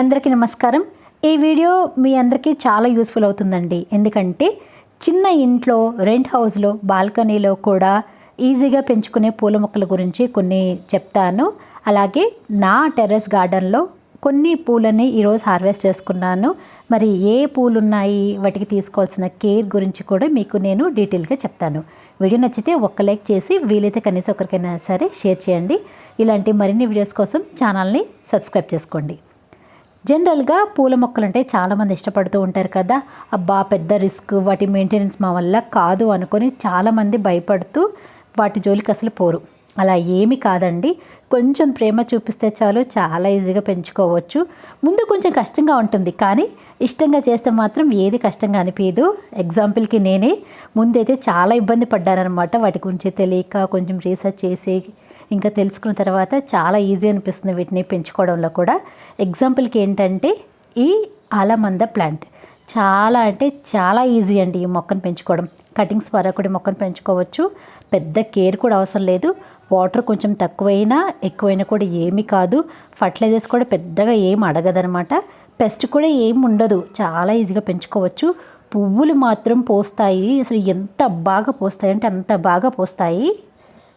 అందరికీ నమస్కారం. ఈ వీడియో మీ అందరికీ చాలా యూస్ఫుల్ అవుతుందండి. ఎందుకంటే చిన్న ఇంట్లో రెంట్ హౌస్లో బాల్కనీలో కూడా ఈజీగా పెంచుకునే పూల మొక్కల గురించి కొన్ని చెప్తాను. అలాగే నా టెర్రస్ గార్డెన్లో కొన్ని పూలని ఈరోజు హార్వెస్ట్ చేసుకున్నాను. మరి ఏ పూలు ఉన్నాయి వాటికి తీసుకోవాల్సిన కేర్ గురించి కూడా మీకు నేను డీటెయిల్గా చెప్తాను. వీడియో నచ్చితే ఒక్క లైక్ చేసి వీలైతే కనీసం ఒకరికైనా సరే షేర్ చేయండి. ఇలాంటి మరిన్ని వీడియోస్ కోసం ఛానల్ని సబ్స్క్రైబ్ చేసుకోండి. జనరల్గా పూల మొక్కలు అంటే చాలామంది ఇష్టపడుతూ ఉంటారు కదా. అబ్బా పెద్ద రిస్క్. వాటి మెయింటెనెన్స్ మా వల్ల కాదు అనుకొని చాలామంది భయపడుతూ వాటి జోలికి అసలు పోరు. అలా ఏమి కాదండి. కొంచెం ప్రేమ చూపిస్తే చాలు చాలా ఈజీగా పెంచుకోవచ్చు. ముందు కొంచెం కష్టంగా ఉంటుంది కానీ ఇష్టంగా చేస్తే మాత్రం ఏది కష్టంగా అనిపించదు ఎగ్జాంపుల్కి నేనే ముందైతే చాలా ఇబ్బంది పడ్డానమాట వాటి గురించి తెలియక కొంచెం రీసెర్చ్ చేసి ఇంకా తెలుసుకున్న తర్వాత చాలా ఈజీ అనిపిస్తుంది వీటిని పెంచుకోవడంలో కూడా. ఎగ్జాంపుల్కి ఏంటంటే ఈ ఆలమంద ప్లాంట్ చాలా అంటే చాలా ఈజీ అండి ఈ మొక్కను పెంచుకోవడం. కటింగ్స్ ద్వారా కూడా మొక్కను పెంచుకోవచ్చు. పెద్ద కేర్ కూడా అవసరం లేదు. వాటర్ కొంచెం తక్కువైనా ఎక్కువైనా కూడా ఏమీ కాదు. ఫర్టిలైజర్స్ కూడా పెద్దగా ఏం అడగదనమాట పెస్ట్ కూడా ఏం ఉండదు. చాలా ఈజీగా పెంచుకోవచ్చు. పువ్వులు మాత్రం పోస్తాయి. అసలు ఎంత బాగా పోస్తాయి అంటే అంత బాగా పోస్తాయి.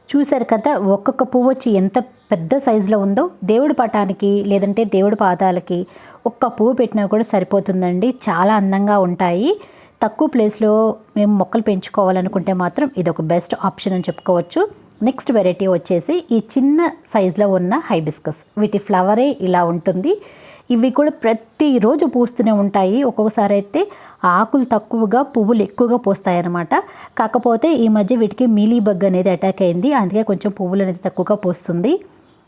చూశారు కదా ఒక్కొక్క పువ్వు వచ్చి ఎంత పెద్ద సైజులో ఉందో. దేవుడి పటానికి లేదంటే దేవుడి పాదాలకి ఒక్క పువ్వు పెట్టినా కూడా సరిపోతుందండి. చాలా అందంగా ఉంటాయి. తక్కువ ప్లేస్లో మేము మొక్కలు పెంచుకోవాలనుకుంటే మాత్రం ఇది ఒక బెస్ట్ ఆప్షన్ అని చెప్పుకోవచ్చు. నెక్స్ట్ వెరైటీ వచ్చేసి ఈ చిన్న సైజులో ఉన్న హైబిస్కస్. వీటి ఫ్లవరే ఇలా ఉంటుంది. ఇవి కూడా ప్రతిరోజు పూస్తూనే ఉంటాయి. ఒక్కొక్కసారి అయితే ఆకులు తక్కువగా పువ్వులు ఎక్కువగా పూస్తాయి అన్నమాట కాకపోతే ఈ మధ్య వీటికి మీలీ బగ్ అనేది అటాక్ అయింది. అందుకే కొంచెం పువ్వులు అనేది తక్కువగా పోస్తుంది.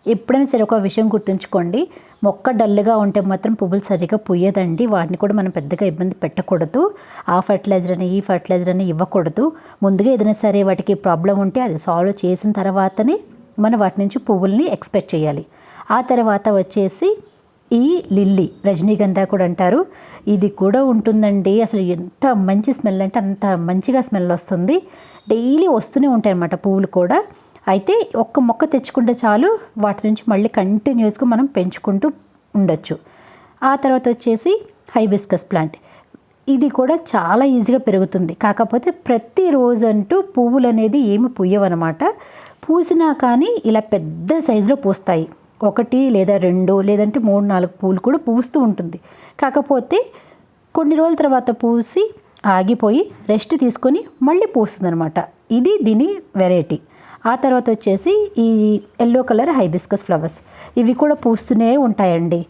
ఎప్పుడైనా సరే ఒక విషయం గుర్తుంచుకోండి. మొక్క డల్గా ఉంటే మాత్రం పువ్వులు సరిగా పుయ్యదండి వాటిని కూడా మనం పెద్దగా ఇబ్బంది పెట్టకూడదు. ఆ ఫర్టిలైజర్ అని ఈ ఫర్టిలైజర్ అని ఇవ్వకూడదు. ముందుగా ఏదైనా సరే వాటికి ప్రాబ్లం ఉంటే అది సాల్వ్ చేసిన తర్వాతనే మనం వాటి నుంచి పువ్వుల్ని ఎక్స్పెక్ట్ చేయాలి. ఆ తర్వాత వచ్చేసి ఈ లిల్లీ రజనీగంధ కూడా అంటారు. ఇది కూడా ఉంటుందండి. అసలు ఎంత మంచి స్మెల్ అంటే అంత మంచిగా స్మెల్ వస్తుంది. డైలీ వస్తూనే ఉంటాయి అన్నమాట పువ్వులు కూడా. అయితే ఒక్క మొక్క తెచ్చుకుంటే చాలు వాటి నుంచి మళ్ళీ కంటిన్యూస్గా మనం పెంచుకుంటూ ఉండొచ్చు. ఆ తర్వాత వచ్చేసి హైబిస్కస్ ప్లాంట్ ఇది కూడా చాలా ఈజీగా పెరుగుతుంది. కాకపోతే ప్రతిరోజు అంటూ పువ్వులు అనేది ఏమి పూయవన్నమాట పూసినా కానీ ఇలా పెద్ద సైజులో పూస్తాయి. ఒకటి లేదా రెండు లేదంటే మూడు నాలుగు పూలు కూడా పూస్తూ ఉంటుంది. కాకపోతే కొన్ని రోజుల తర్వాత పూసి ఆగిపోయి రెస్ట్ తీసుకొని మళ్ళీ పూస్తుంది అనమాట ఇది దీని వెరైటీ ఆ తర్వాత వచ్చేసి ఈ ఎల్లో కలర్ హైబిస్కస్ ఫ్లవర్స్ ఇవి కూడా పూస్తూనే ఉంటాయండి.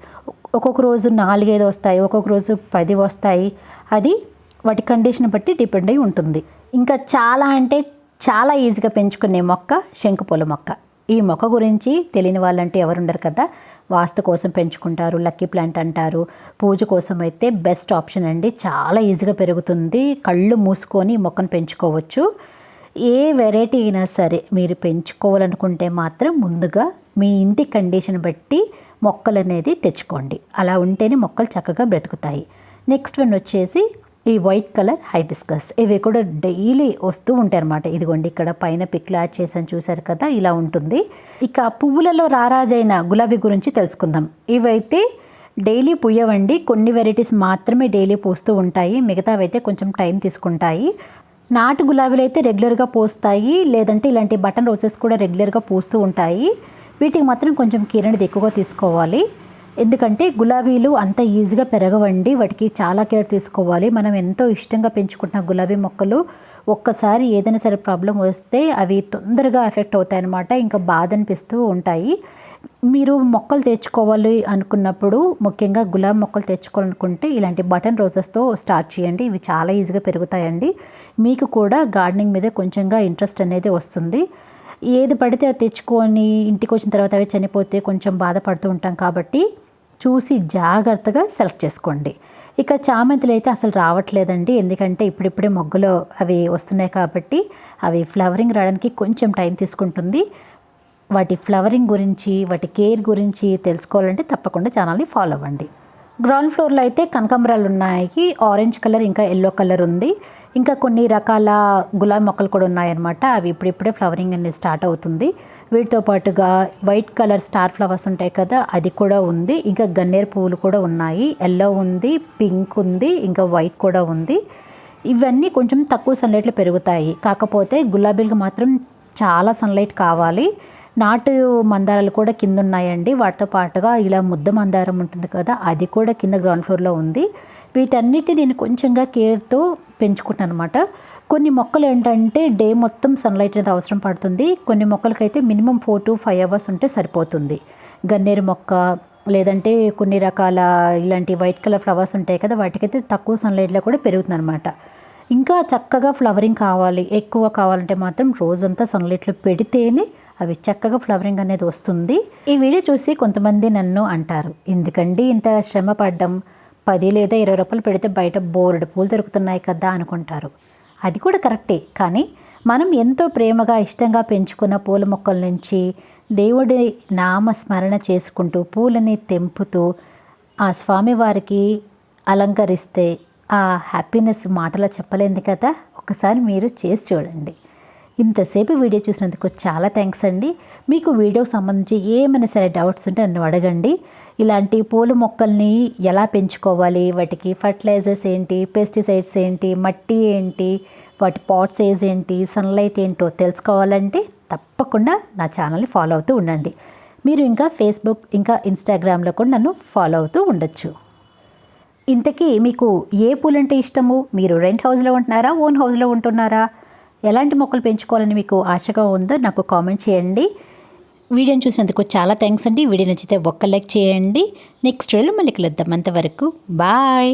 ఒక్కొక్క రోజు నాలుగైదు వస్తాయి ఒక్కొక్క రోజు పది వస్తాయి. అది వాటి కండిషన్ బట్టి డిపెండ్ అయి ఉంటుంది. ఇంకా చాలా అంటే చాలా ఈజీగా పెంచుకునే మొక్క శంకుపూల మొక్క. ఈ మొక్క గురించి తెలియని వాళ్ళంటే ఎవరు ఉండరు కదా. వాస్తు కోసం పెంచుకుంటారు లక్కీ ప్లాంట్ అంటారు. పూజ కోసం అయితే బెస్ట్ ఆప్షన్ అండి. చాలా ఈజీగా పెరుగుతుంది. కళ్ళు మూసుకొని మొక్కను పెంచుకోవచ్చు. ఏ వెరైటీ అయినా సరే మీరు పెంచుకోవాలనుకుంటే మాత్రం ముందుగా మీ ఇంటి కండిషన్ బట్టి మొక్కలు అనేది తెచ్చుకోండి. అలా ఉంటేనే మొక్కలు చక్కగా బ్రతుకుతాయి. నెక్స్ట్ వన్ వచ్చేసి ఈ వైట్ కలర్ హైబిస్కస్. ఇవి కూడా డైలీ వస్తూ ఉంటాయి అన్నమాట. ఇదిగోండి ఇక్కడ పైన పిక్లు యాడ్ చేసాను చూశారు కదా ఇలా ఉంటుంది. ఇక పువ్వులలో రారాజైన గులాబీ గురించి తెలుసుకుందాం. ఇవైతే డైలీ పూయవండి. కొన్ని వెరైటీస్ మాత్రమే డైలీ పూస్తూ ఉంటాయి. మిగతావైతే కొంచెం టైం తీసుకుంటాయి. నాటు గులాబీలు అయితే రెగ్యులర్గా పోస్తాయి. లేదంటే ఇలాంటి బటన్ రోజెస్ కూడా రెగ్యులర్గా పూస్తూ ఉంటాయి. వీటికి మాత్రం కొంచెం కేర్ అనేది ఎక్కువగా తీసుకోవాలి. ఎందుకంటే గులాబీలు అంత ఈజీగా పెరగవండి వాటికి చాలా కేర్ తీసుకోవాలి. మనం ఎంతో ఇష్టంగా పెంచుకుంటున్న గులాబీ మొక్కలు ఒక్కసారి ఏదైనా సరే ప్రాబ్లం వస్తే అవి తొందరగా ఎఫెక్ట్ అవుతాయి అన్నమాట ఇంకా బాధ అనిపిస్తూ ఉంటాయి. మీరు మొక్కలు తెచ్చుకోవాలి అనుకున్నప్పుడు ముఖ్యంగా గులాబీ మొక్కలు తెచ్చుకోవాలనుకుంటే ఇలాంటి బటన్ రోజెస్తో స్టార్ట్ చేయండి. ఇవి చాలా ఈజీగా పెరుగుతాయండి. మీకు కూడా గార్డెనింగ్ మీద కొంచెంగా ఇంట్రెస్ట్ అనేది వస్తుంది. ఏది పడితే అది తెచ్చుకొని ఇంటికి వచ్చిన తర్వాత అవి చనిపోతే కొంచెం బాధపడుతూ ఉంటాం కాబట్టి చూసి జాగ్రత్తగా సెలెక్ట్ చేసుకోండి. ఇక చామంతులు అయితే అసలు రావట్లేదండి. ఎందుకంటే ఇప్పుడిప్పుడే మొగ్గలు అవి వస్తున్నాయి కాబట్టి అవి ఫ్లవరింగ్ రావడానికి కొంచెం టైం తీసుకుంటుంది. వాటి ఫ్లవరింగ్ గురించి వాటి కేర్ గురించి తెలుసుకోవాలంటే తప్పకుండా ఛానల్ని ఫాలో అవ్వండి. గ్రౌండ్ ఫ్లోర్లో అయితే కనకాంబరాలు ఉన్నాయి ఆరెంజ్ కలర్ ఇంకా ఎల్లో కలర్ ఉంది. ఇంకా కొన్ని రకాల గులాబీ మొక్కలు కూడా ఉన్నాయన్నమాట. అవి ఇప్పుడిప్పుడే ఫ్లవరింగ్ అనేది స్టార్ట్ అవుతుంది. వీటితో పాటుగా వైట్ కలర్ స్టార్ ఫ్లవర్స్ ఉంటాయి కదా అది కూడా ఉంది. ఇంకా గన్నేరు పువ్వులు కూడా ఉన్నాయి. ఎల్లో ఉంది పింక్ ఉంది ఇంకా వైట్ కూడా ఉంది. ఇవన్నీ కొంచెం తక్కువ సన్లైట్లో పెరుగుతాయి. కాకపోతే గులాబీలకు మాత్రం చాలా సన్లైట్ కావాలి. నాటు మందారాలు కూడా కింద ఉన్నాయండి వాటితో పాటుగా ఇలా ముద్ద మందారం ఉంటుంది కదా అది కూడా కింద గ్రౌండ్ ఫ్లోర్లో ఉంది. వీటన్నిటి నేను కొంచెంగా కేర్తో పెంచుకుంటాను అనమాట కొన్ని మొక్కలు ఏంటంటే డే మొత్తం సన్లైట్ అనేది అవసరం పడుతుంది. కొన్ని మొక్కలకైతే minimum four to five hours ఉంటే సరిపోతుంది. గన్నేరు మొక్క లేదంటే కొన్ని రకాల ఇలాంటి వైట్ కలర్ ఫ్లవర్స్ ఉంటాయి కదా వాటికైతే తక్కువ సన్లైట్లో కూడా పెరుగుతుంది అనమాట ఇంకా చక్కగా ఫ్లవరింగ్ కావాలి ఎక్కువ కావాలంటే మాత్రం రోజంతా సన్లైట్లో పెడితేనే అవి చక్కగా ఫ్లవరింగ్ అనేది వస్తుంది. ఈ వీడియో చూసి కొంతమంది నన్ను అంటారు ఎందుకండి ఇంత శ్రమ పడ్డం? పది లేదా ఇరవై రూపాయలు పెడితే బయట బోర్డు పూలు దొరుకుతున్నాయి కదా అనుకుంటారు. అది కూడా కరెక్టే కానీ మనం ఎంతో ప్రేమగా ఇష్టంగా పెంచుకున్న పూల మొక్కల నుంచి దేవుడి నామ స్మరణ చేసుకుంటూ పూలని తెంపుతూ ఆ స్వామివారికి అలంకరిస్తే ఆ హ్యాపీనెస్ మాటలో చెప్పలేంది కదా ఒకసారి మీరు చేసి చూడండి. ఇంతసేపు వీడియో చూసినందుకు చాలా థ్యాంక్స్ అండి. మీకు వీడియోకి సంబంధించి ఏమైనా సరే డౌట్స్ ఉంటే నన్ను అడగండి. ఇలాంటి పూల మొక్కల్ని ఎలా పెంచుకోవాలి వాటికి ఫర్టిలైజర్స్ ఏంటి పెస్టిసైడ్స్ ఏంటి మట్టి ఏంటి వాటి పాట్ సైజ్ ఏంటి సన్లైట్ ఏంటో తెలుసుకోవాలంటే తప్పకుండా నా ఛానల్ని ఫాలో అవుతూ ఉండండి. మీరు ఇంకా ఫేస్బుక్ ఇంకా ఇన్స్టాగ్రామ్లో కూడా నన్ను ఫాలో అవుతూ ఉండొచ్చు. ఇంతకీ మీకు ఏ పూలంటే ఇష్టము? మీరు రెంట్ హౌస్లో ఉంటున్నారా? ఓన్ హౌస్లో ఉంటున్నారా? ఎలాంటి మొక్కలు పెంచుకోవాలని మీకు ఆశగా ఉందో నాకు కామెంట్ చేయండి. వీడియోని చూసినందుకు చాలా థ్యాంక్స్ అండి. వీడియో నచ్చితే ఒక్క లైక్ చేయండి. నెక్స్ట్ రోజు మళ్ళీ కలుద్దాం. అంతవరకు బాయ్.